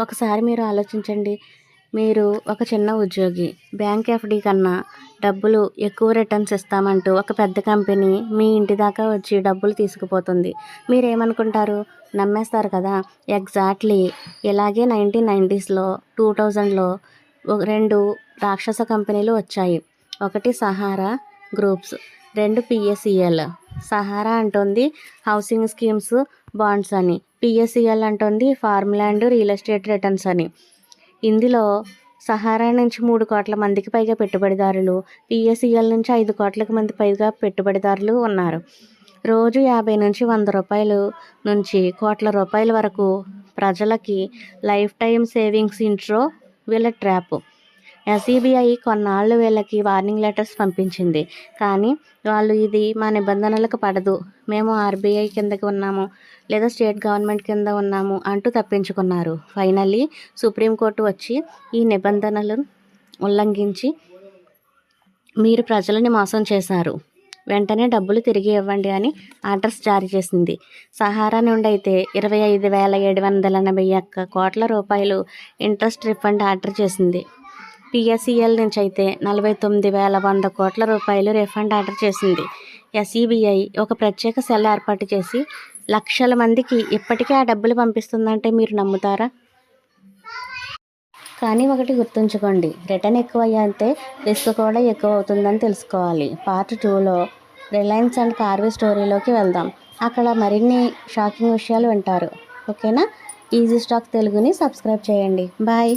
ఒకసారి మీరు ఆలోచించండి. మీరు ఒక చిన్న ఉద్యోగి బ్యాంక్ ఎఫ్డి కన్నా డబ్బులు ఎక్కువ రిటర్న్స్ ఇస్తామంటూ ఒక పెద్ద కంపెనీ మీ ఇంటి దాకా వచ్చి డబ్బులు తీసుకుపోతుంది. మీరేమనుకుంటారు? నమ్మేస్తారు కదా? ఎగ్జాక్ట్లీ ఇలాగే నైన్టీన్ నైంటీస్లో టూ థౌజండ్లో రెండు రాక్షస కంపెనీలు వచ్చాయి. ఒకటి సహారా గ్రూప్స్ రెండు పిఎస్సిఎల్ సహారా అంటుంది హౌసింగ్ స్కీమ్స్ బాండ్స్ అని. పిఎస్సిఎల్ అంటుంది farm land real estate returns అని. ఇందులో సహారా నుంచి మూడు కోట్ల మందికి పైగా పెట్టుబడిదారులు పిఎస్సిఎల్ నుంచి ఐదు కోట్లకు మంది పైగా పెట్టుబడిదారులు ఉన్నారు. రోజు యాభై నుంచి వంద రూపాయలు నుంచి కోట్ల రూపాయల వరకు ప్రజలకి లైఫ్ టైం సేవింగ్స్ ఇంట్రో వీళ్ళ ట్రాప్. ఎస్ఈబిఐ కొన్నాళ్ళు వీళ్ళకి వార్నింగ్ లెటర్స్ పంపించింది. కానీ వాళ్ళు ఇది మా నిబంధనలకు పడదు. మేము ఆర్బీఐ కిందకి ఉన్నాము లేదా స్టేట్ గవర్నమెంట్ కింద ఉన్నాము అంటూ తప్పించుకున్నారు. ఫైనల్లీ సుప్రీంకోర్టు వచ్చి ఈ నిబంధనలు ఉల్లంఘించి మీరు ప్రజలని మోసం చేశారు. వెంటనే డబ్బులు తిరిగి ఇవ్వండి అని ఆర్డర్స్ జారీ చేసింది. సహారా నుండి అయితే ఇరవై ఐదు వేల ఏడు వందల ఎనభై ఒక్క కోట్ల రూపాయలు ఇంట్రెస్ట్ రిఫండ్ ఆర్డర్ చేసింది. పిఎస్ఈఎల్ నుంచి అయితే నలభై తొమ్మిది వేల వంద కోట్ల రూపాయలు రిఫండ్ ఆర్డర్ చేసింది. ఎస్ఈబిఐ ఒక ప్రత్యేక సెల్ ఏర్పాటు చేసి లక్షల మందికి ఇప్పటికే ఆ డబ్బులు పంపిస్తుందంటే మీరు నమ్ముతారా? కానీ ఒకటి గుర్తుంచుకోండి రిటర్న్ ఎక్కువ అయ్యంతే రిస్క్ కూడా ఎక్కువ అవుతుందని తెలుసుకోవాలి. పార్ట్ టూలో రిలయన్స్ అండ్ కార్వీ స్టోరీలోకి వెళ్దాం. అక్కడ మరిన్ని షాకింగ్ విషయాలు వింటారు. ఓకేనా? ఈజీ స్టాక్ తెలుగుని సబ్స్క్రైబ్ చేయండి. బాయ్.